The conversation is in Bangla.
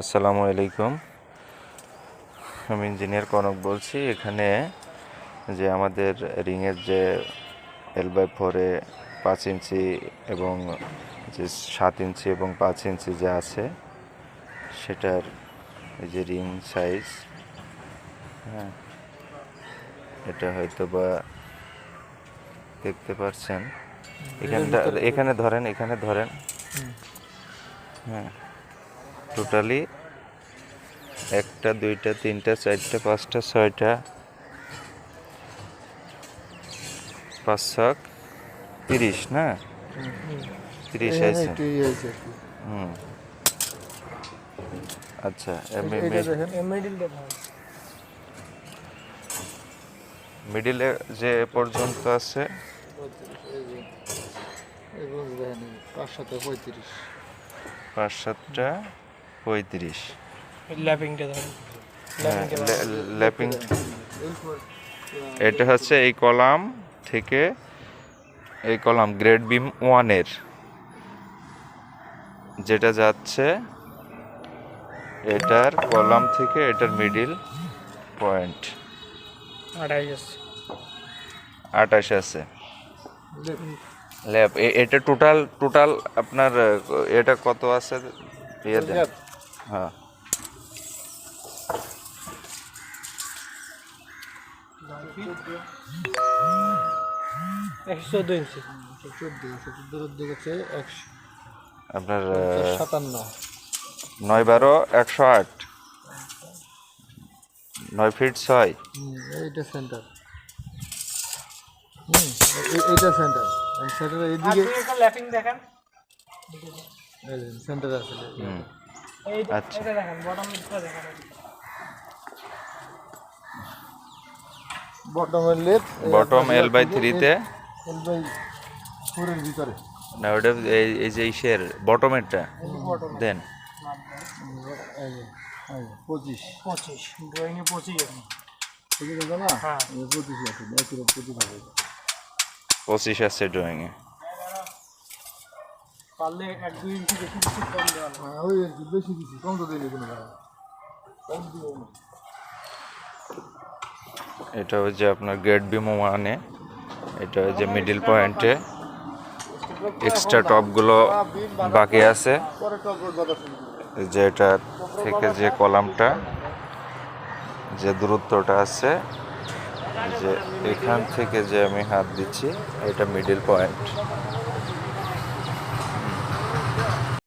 আসসালামু আলাইকুম। আমি ইঞ্জিনিয়ার কনক বলছি। এখানে যে আমাদের রিংয়ের যে এল বাই ফোরে পাঁচ ইঞ্চি এবং যে সাত ইঞ্চি এবং পাঁচ ইঞ্চি যে আছে সেটার এই যে রিং সাইজ হ্যাঁ এটা হয়তো বা দেখতে পাচ্ছেন এখানটা এখানে ধরেন এখানে ধরেন। হ্যাঁ। টোটালি একটা দুইটা তিনটা চারটা পাঁচটা ছয়টা পাঁচ ছক তিরিশ না? তিরিশ আছে হুম। আচ্ছা মিডিলে যে পর্যন্ত আছে? পাঁচ সাথে পঁয়ত্রিশ। পাঁচ সাতটা পঁয়ত্রিশ। ল্যাপিংটা ধরেন হ্যাঁ ল্যাপিং এটা হচ্ছে এই কলাম থেকে এই কলাম গ্রেড বিম ওয়ানের যেটা যাচ্ছে এটার কলাম থেকে এটার মিডিল পয়েন্ট। আড়াই আছে আটাশ আছে ল্যাব এটা টোটাল টোটাল আপনার এটা কত আছে? ইয়ে দেন। হ্যাঁ। একশো চোদ্দ ইঞ্চি। চোদ্দ চোদ্দোর দিক একশো আপনার সাতান্ন। নয় বারো একশো আট। নয় ফিট ছয়। হুম, এইটা সেন্টার হুম এইটা সেন্টার সেন্টার এইদিকে ল্যাপিং দেখেন। সেন্টার আছে। আচ্ছা। বটম দিকটা দেখেন বটমের লেট বটম এল বাই থ্রিতে এল বাই ফোরের ভিতরে। না ওটা এই এই যে ইসের বটমেরটা দেন পঁচিশ। পঁচিশ। ড্রয়িংয়ে পঁচিশ হ্যাঁ। পঁচিশ আছে ড্রয়িংয়ে পারলে এক দুই ইঞ্চি বেশি কম দেওয়া হ্যাঁ, ওই আর কি, বেশি কম তো কোনো কম দিও না। এটা হচ্ছে আপনার গ্রেড বিম ওয়ানে এটা হচ্ছে মিডিল পয়েন্টে এক্সট্রা টপগুলো বাকি আছে। যে এটা থেকে যে কলামটা যে দূরত্বটা আছে যে এখান থেকে যে আমি হাত দিচ্ছি এটা মিডিল পয়েন্ট